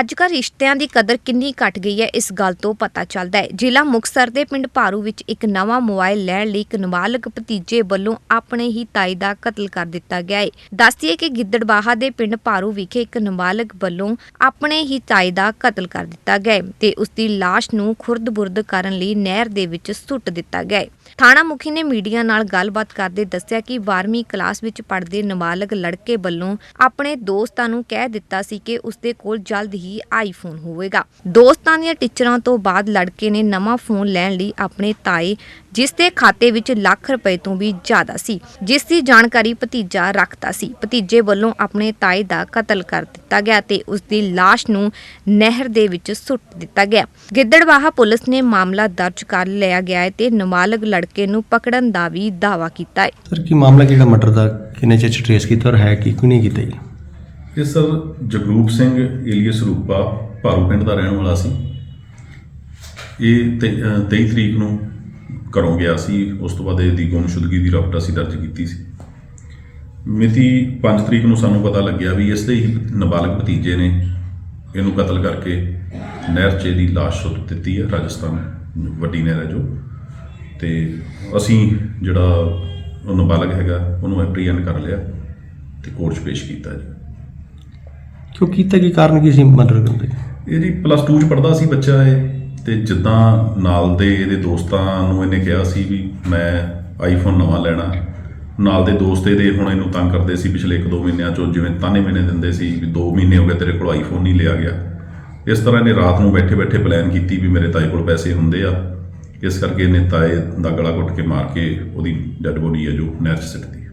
ਅੱਜ ਕੱਲ੍ਹ ਰਿਸ਼ਤਿਆਂ ਦੀ ਕਦਰ ਕਿੰਨੀ ਘਟ ਗਈ ਹੈ, ਇਸ ਗੱਲ ਤੋਂ ਪਤਾ ਚੱਲਦਾ ਹੈ। ਜ਼ਿਲ੍ਹਾ ਮੁਕਤਸਰ ਦੇ ਪਿੰਡ ਭਾਰੂ ਵਿੱਚ ਇੱਕ ਨਵਾਂ ਮੋਬਾਈਲ ਲੈਣ ਲਈ ਇੱਕ ਨਾਬਾਲਗ ਭਤੀਜੇ ਵੱਲੋਂ ਆਪਣੇ ਹੀ ਤਾਈ ਦਾ ਕਤਲ ਕਰ ਦਿੱਤਾ ਗਿਆ ਹੈ। ਦੱਸਦੀਏ ਕਿ ਗਿੱਦੜਬਾਹਾ ਦੇ ਪਿੰਡ ਭਾਰੂ ਵਿਖੇ ਇੱਕ ਨਾਬਾਲਗ ਵੱਲੋਂ ਆਪਣੇ ਹੀ ਤਾਈ ਦਾ ਕਤਲ ਕਰ ਦਿੱਤਾ ਗਿਆ ਤੇ ਉਸ ਦੀ ਲਾਸ਼ ਨੂੰ ਖੁਰਦ-ਬੁਰਦ ਕਰਨ ਲਈ ਨਹਿਰ ਦੇ ਵਿੱਚ ਸੁੱਟ ਦਿੱਤਾ ਗਿਆ ਥਾਣਾ ਮੁਖੀ ਨੇ ਮੀਡੀਆ ਨਾਲ ਗੱਲਬਾਤ ਕਰਦੇ ਦੱਸਿਆ ਕਿ 12ਵੀਂ ਕਲਾਸ ਵਿੱਚ ਪੜ੍ਹਦੇ ਨਾਬਾਲਗ ਲੜਕੇ ਵੱਲੋਂ ਆਪਣੇ ਦੋਸਤਾਂ ਨੂੰ ਕਹਿ ਦਿੱਤਾ ਸੀ ਕਿ ਉਸਦੇ ਕੋਲ ਜਲਦ ਹੀ ਆਈਫੋਨ ਹੋਵੇਗਾ। ਦੋਸਤਾਂ ਦੀਆਂ ਟੀਚਰਾਂ ਤੋਂ ਬਾਅਦ ਲੜਕੇ ਨੇ ਨਵਾਂ ਫੋਨ ਲੈਣ ਲਈ ਆਪਣੇ ਤਾਏ ਜਿਸ ਦੇ ਖਾਤੇ ਵਿੱਚ ਲੱਖ ਰੁਪਏ ਤੋਂ ਵੀ ਜ਼ਿਆਦਾ ਸੀ। ਜਿਸ ਦੀ ਜਾਣਕਾਰੀ ਭਤੀਜਾ ਰੱਖਦਾ ਸੀ। ਭਤੀਜੇ ਵੱਲੋਂ ਆਪਣੇ ਤਾਏ ਦਾ ਕਤਲ ਕਰ ਦਿੱਤਾ ਗਿਆ ਤੇ ਉਸ ਦੀ ਲਾਸ਼ ਨੂੰ ਨਹਿਰ ਦੇ ਵਿੱਚ ਸੁੱਟ ਦਿੱਤਾ ਗਿਆ। ਗਿੱਦੜਵਾਹਾ ਪੁਲਿਸ ਨੇ ਮਾਮਲਾ ਦਰਜ ਕਰ ਲਿਆ ਗਿਆ ਹੈ ਤੇ ਨਾਬਾਲਗ ਲੜਕੇ ਨੂੰ ਪਕੜਨ ਦਾ ਵੀ ਦਾਅਵਾ ਕੀਤਾ ਹੈ। ਸਰ ਕੀ ਮਾਮਲਾ ਕਿਹੜਾ ਮਰਡਰ ਦਾ ਕਿੰਨੇ ਚਿਰ ਚ ਟ੍ਰੇਸ ਕੀਤਾ ਔਰ ਹੈ ਕੀ ਕਿਉਂ ਨਹੀਂ ਕੀਤਾ ਜੀ? ਇਹ ਸਰ ਜਗਰੂਪ ਸਿੰਘ ਏਲੀਅਸ ਰੂਪਾ ਭਾਰੂ ਪਿੰਡ ਦਾ ਰਹਿਣ ਵਾਲਾ ਸੀ। ਇਹ ਤੇ- ਅਹ 23 ਤਰੀਕ ਨੂੰ ਘਰੋਂ ਗਿਆ ਸੀ ਉਸ ਤੋਂ ਬਾਅਦ ਇਹਦੀ ਗੁੰਮਸ਼ੁਦਗੀ ਦੀ ਰਪਟ ਅਸੀਂ ਦਰਜ ਕੀਤੀ ਸੀ। ਮਿਤੀ 5 ਤਰੀਕ ਨੂੰ ਸਾਨੂੰ ਪਤਾ ਲੱਗਿਆ ਵੀ ਇਸ ਦੇ ਹੀ ਨਾਬਾਲਗ ਭਤੀਜੇ ਨੇ ਇਹਨੂੰ ਕਤਲ ਕਰਕੇ ਨਹਿਰ 'ਚ ਇਹਦੀ ਲਾਸ਼ ਸੁੱਟ ਦਿੱਤੀ ਹੈ ਰਾਜਸਥਾਨ ਵੱਡੀ ਨਹਿਰ ਹੈ ਜੋ। ਤੇ ਅਸੀਂ ਜਿਹੜਾ ਉਹ ਨਾਬਾਲਗ ਹੈਗਾ ਉਹਨੂੰ ਐਪਰੀਹੈਂਡ ਕਰ ਲਿਆ ਤੇ ਕੋਰਟ 'ਚ ਪੇਸ਼ ਕੀਤਾ ਜੀ। ਕਿਉਂ ਕੀਤਾ? ਕੀ ਕਾਰਨ ਕੀ ਸੀ ਮਰਡਰ ਕਰਨ ਦੇ ਇਹ ਜੀ ਪਲੱਸ 2 ਚ ਪੜਦਾ ਸੀ ਬੱਚਾ ਇਹ। ਤੇ ਜਿੱਦਾਂ ਨਾਲ ਦੇ ਇਹਦੇ ਦੋਸਤਾਂ ਨੂੰ ਇਹਨੇ ਕਿਹਾ ਸੀ ਵੀ ਮੈਂ ਆਈਫੋਨ ਨਵਾਂ ਲੈਣਾ। ਨਾਲ ਦੇ ਦੋਸਤ ਇਹਦੇ ਹੁਣ ਇਹਨੂੰ ਤੰਗ ਕਰਦੇ ਸੀ ਪਿਛਲੇ 1-2 ਮਹੀਨਿਆਂ ਚੋਂ, ਜਿਵੇਂ ਤਾਨੇ ਮਹੀਨੇ ਦਿੰਦੇ ਸੀ ਵੀ 2 ਮਹੀਨੇ ਹੋ ਗਏ ਤੇਰੇ ਕੋਲ ਆਈਫੋਨ ਨਹੀਂ ਲਿਆ ਗਿਆ। ਇਸ ਤਰ੍ਹਾਂ ਇਹਨੇ ਰਾਤ ਨੂੰ ਬੈਠੇ-ਬੈਠੇ ਪਲਾਨ ਕੀਤੀ ਵੀ ਮੇਰੇ ਤਾਏ ਕੋਲ ਪੈਸੇ ਹੁੰਦੇ ਆ। ਇਸ ਕਰਕੇ ਇਹਨੇ ਤਾਏ ਦਾ ਗਲਾ ਘੁੱਟ ਕੇ ਮਾਰ ਕੇ ਉਹਦੀ ਡੈੱਡ ਬੋਡੀ ਹੈ ਜੋ ਨਹਿਰ 'ਚ ਸਿੱਟਦੀ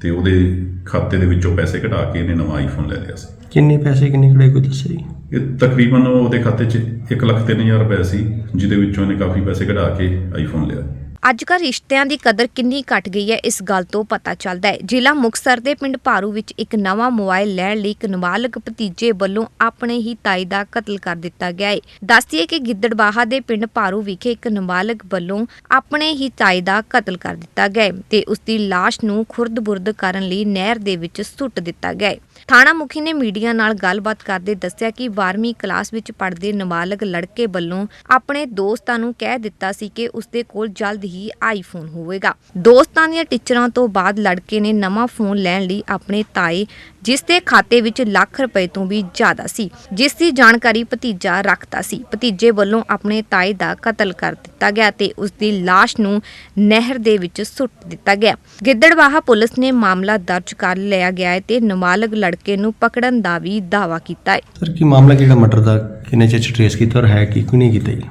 ਤੇ ਉਹਦੇ ਖਾਤੇ ਦੇ ਵਿੱਚੋਂ ਪੈਸੇ ਕਢਾ ਕੇ ਇਹਨੇ ਨਵਾਂ ਆਈਫੋਨ ਲੈ ਲਿਆ ਸੀ। ਕਿੰਨੇ ਪੈਸੇ ਕਿੰਨੇ ਖੜੇ ਕੋਈ ਦੱਸੇ ਜੀ? ਇਹ ਤਕਰੀਬਨ ਉਹਦੇ ਖਾਤੇ 'ਚ 1 ਲੱਖ ਤਿੰਨ ਹਜ਼ਾਰ ਰੁਪਏ ਸੀ ਜਿਹਦੇ ਵਿੱਚੋਂ ਇਹਨੇ ਕਾਫੀ ਪੈਸੇ ਕਢਾ ਕੇ ਆਈਫੋਨ ਲਿਆ। ਅੱਜਕੱਲ੍ਹ ਰਿਸ਼ਤਿਆਂ ਦੀ ਕਦਰ ਕਿੰਨੀ ਘਟ ਗਈ ਹੈ ਇਸ ਗੱਲ ਤੋਂ ਪਤਾ ਚੱਲਦਾ ਹੈ। ਜ਼ਿਲ੍ਹਾ ਮੁਕਤਸਰ ਦੇ ਪਿੰਡ ਭਾਰੂ ਵਿੱਚ ਇੱਕ ਨਵਾਂ ਮੋਬਾਈਲ ਲੈਣ ਲਈ ਇੱਕ ਨਾਬਾਲਗ ਭਤੀਜੇ ਵੱਲੋਂ ਆਪਣੇ ਹੀ ਤਾਈ ਦਾ ਕਤਲ ਕਰ ਦਿੱਤਾ ਗਿਆ ਹੈ। ਦੱਸਦੀਏ ਕਿ ਗਿੱਦੜਬਾਹਾ ਦੇ ਪਿੰਡ ਭਾਰੂ ਵਿਖੇ ਇੱਕ ਨਾਬਾਲਗ ਵੱਲੋਂ ਆਪਣੇ ਹੀ ਤਾਈ ਦਾ ਕਤਲ ਕਰ ਦਿੱਤਾ ਗਿਆ ਹੈ ਤੇ ਉਸ ਦੀ ਲਾਸ਼ ਨੂੰ ਖੁਰਦ-ਬੁਰਦ ਕਰਨ ਲਈ ਨਹਿਰ ਦੇ ਵਿੱਚ ਸੁੱਟ ਦਿੱਤਾ ਗਿਆ ਹੈ। ਥਾਣਾ ਮੁਖੀ ਨੇ ਮੀਡੀਆ ਨਾਲ ਗੱਲਬਾਤ ਕਰਦੇ ਦੱਸਿਆ ਕਿ 12ਵੀਂ ਕਲਾਸ ਵਿੱਚ ਪੜ੍ਹਦੇ ਨਾਬਾਲਗ ਲੜਕੇ ਵੱਲੋਂ ਆਪਣੇ ਦੋਸਤਾਂ ਨੂੰ ਕਹਿ ਦਿੱਤਾ ਸੀ ਕਿ ਉਸਦੇ ਕੋਲ ਜਲਦ ਹੀ ਆਈਫੋਨ ਹੋਵੇਗਾ। ਦੋਸਤਾਂ ਦੀਆਂ ਟੀਚਰਾਂ ਤੋਂ ਬਾਅਦ ਲੜਕੇ ਨੇ ਨਵਾਂ ਫੋਨ ਲੈਣ ਲਈ ਆਪਣੇ ਤਾਏ ਜਿਸ ਦੇ ਖਾਤੇ ਵਿੱਚ ਲੱਖ ਰੁਪਏ ਤੋਂ ਵੀ ਜ਼ਿਆਦਾ ਸੀ। ਜਿਸ ਦੀ ਜਾਣਕਾਰੀ ਭਤੀਜਾ ਰੱਖਦਾ ਸੀ। ਭਤੀਜੇ ਵੱਲੋਂ ਆਪਣੇ ਤਾਏ ਦਾ ਕਤਲ ਕਰ ਦਿੱਤਾ ਗਿਆ ਤੇ ਉਸ ਦੀ ਲਾਸ਼ ਨੂੰ ਨਹਿਰ ਦੇ ਵਿੱਚ ਸੁੱਟ ਦਿੱਤਾ ਗਿਆ। ਗਿੱਦੜਵਾਹਾ ਪੁਲਿਸ ਨੇ ਮਾਮਲਾ ਦਰਜ ਕਰ ਲਿਆ ਗਿਆ ਹੈ ਤੇ ਨਾਬਾਲਗ ਲੜਕੇ ਨੂੰ ਪਕੜਨ ਦਾ ਵੀ ਦਾਅਵਾ ਕੀਤਾ ਹੈ। ਸਰ ਕੀ ਮਾਮਲਾ ਕਿਹੜਾ ਮਰਡਰ ਦਾ ਕਿੰਨੇ ਚਿਰ ਚ ਟ੍ਰੇਸ ਕੀਤਾ ਔਰ ਹੈ ਕੀ ਕਿਉਂ ਨਹੀਂ ਕੀਤਾ ਜੀ?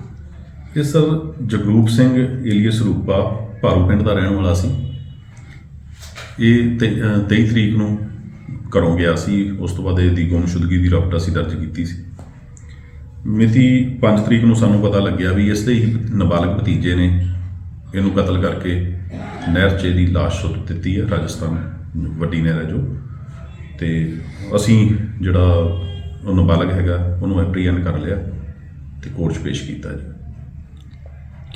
ਇਹ ਸਰ ਜਗਰੂਪ ਸਿੰਘ ਏਲੀਅਸ ਰੂਪਾ ਭਾਰੂ ਪਿੰਡ ਦਾ ਰਹਿਣ ਵਾਲਾ ਸੀ। ਇਹ ਤੇ- ਅਹ 23 ਤਰੀਕ ਨੂੰ ਘਰੋਂ ਗਿਆ ਸੀ ਉਸ ਤੋਂ ਬਾਅਦ ਇਹਦੀ ਗੁੰਮਸ਼ੁਦਗੀ ਦੀ ਰਪਟ ਅਸੀਂ ਦਰਜ ਕੀਤੀ ਸੀ। ਮਿਤੀ 5 ਤਰੀਕ ਨੂੰ ਸਾਨੂੰ ਪਤਾ ਲੱਗਿਆ ਵੀ ਇਸ ਦੇ ਹੀ ਨਾਬਾਲਗ ਭਤੀਜੇ ਨੇ ਇਹਨੂੰ ਕਤਲ ਕਰਕੇ ਨਹਿਰ 'ਚ ਇਹਦੀ ਲਾਸ਼ ਸੁੱਟ ਦਿੱਤੀ ਹੈ ਰਾਜਸਥਾਨ ਵੱਡੀ ਨਹਿਰ ਹੈ ਜੋ। ਤੇ ਅਸੀਂ ਜਿਹੜਾ ਉਹ ਨਾਬਾਲਗ ਹੈਗਾ ਉਹਨੂੰ ਐਪਰੀਹੈਂਡ ਕਰ ਲਿਆ ਤੇ ਕੋਰਟ 'ਚ ਪੇਸ਼ ਕੀਤਾ ਜੀ।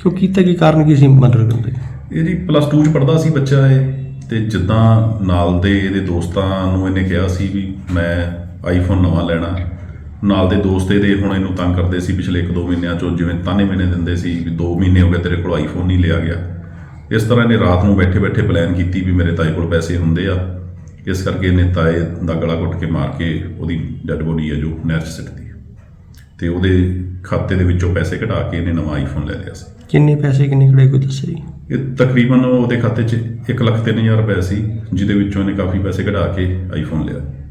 ਕਿਉਂ ਕੀਤਾ? ਕੀ ਕਾਰਨ ਕੀ ਸੀ ਮਰਡਰ ਕਰਨ ਦੇ? ਇਹ ਜੀ ਪਲੱਸ 2 ਚ ਪੜਦਾ ਸੀ ਬੱਚਾ ਇਹ। ਤੇ ਜਿੱਦਾਂ ਨਾਲ ਦੇ ਇਹਦੇ ਦੋਸਤਾਂ ਨੂੰ ਇਹਨੇ ਕਿਹਾ ਸੀ ਵੀ ਮੈਂ ਆਈਫੋਨ ਨਵਾਂ ਲੈਣਾ। ਨਾਲ ਦੇ ਦੋਸਤ ਇਹਦੇ ਹੁਣ ਇਹਨੂੰ ਤੰਗ ਕਰਦੇ ਸੀ ਪਿਛਲੇ 1-2 ਮਹੀਨਿਆਂ ਚੋਂ, ਜਿਵੇਂ ਤਾਨੇ ਮਹੀਨੇ ਦਿੰਦੇ ਸੀ ਵੀ 2 ਮਹੀਨੇ ਹੋ ਗਏ ਤੇਰੇ ਕੋਲ ਆਈਫੋਨ ਨਹੀਂ ਲਿਆ ਗਿਆ। ਇਸ ਤਰ੍ਹਾਂ ਇਹਨੇ ਰਾਤ ਨੂੰ ਬੈਠੇ-ਬੈਠੇ ਪਲਾਨ ਕੀਤੀ ਵੀ ਮੇਰੇ ਤਾਏ ਕੋਲ ਪੈਸੇ ਹੁੰਦੇ ਆ। ਇਸ ਕਰਕੇ ਇਹਨੇ ਤਾਏ ਦਾ ਗਲਾ ਘੁੱਟ ਕੇ ਮਾਰ ਕੇ ਉਹਦੀ ਡੈੱਡ ਬੋਡੀ ਹੈ ਜੋ ਨਹਿਰ 'ਚ ਸਿੱਟਦੀ ਤੇ ਉਹਦੇ ਖਾਤੇ ਦੇ ਵਿੱਚੋਂ ਪੈਸੇ ਕਢਾ ਕੇ ਇਹਨੇ ਨਵਾਂ ਆਈਫੋਨ ਲੈ ਲਿਆ ਸੀ। ਕਿੰਨੇ ਪੈਸੇ ਕਿੰਨੇ ਖੜੇ ਕੋਈ ਦੱਸੇ ਜੀ? ਇਹ ਤਕਰੀਬਨ ਉਹਦੇ ਖਾਤੇ 'ਚ 1 ਲੱਖ ਤਿੰਨ ਹਜ਼ਾਰ ਰੁਪਏ ਸੀ, ਜਿਹਦੇ ਵਿੱਚੋਂ ਇਹਨੇ ਕਾਫੀ ਪੈਸੇ ਕਢਾ ਕੇ ਆਈਫੋਨ ਲਿਆ।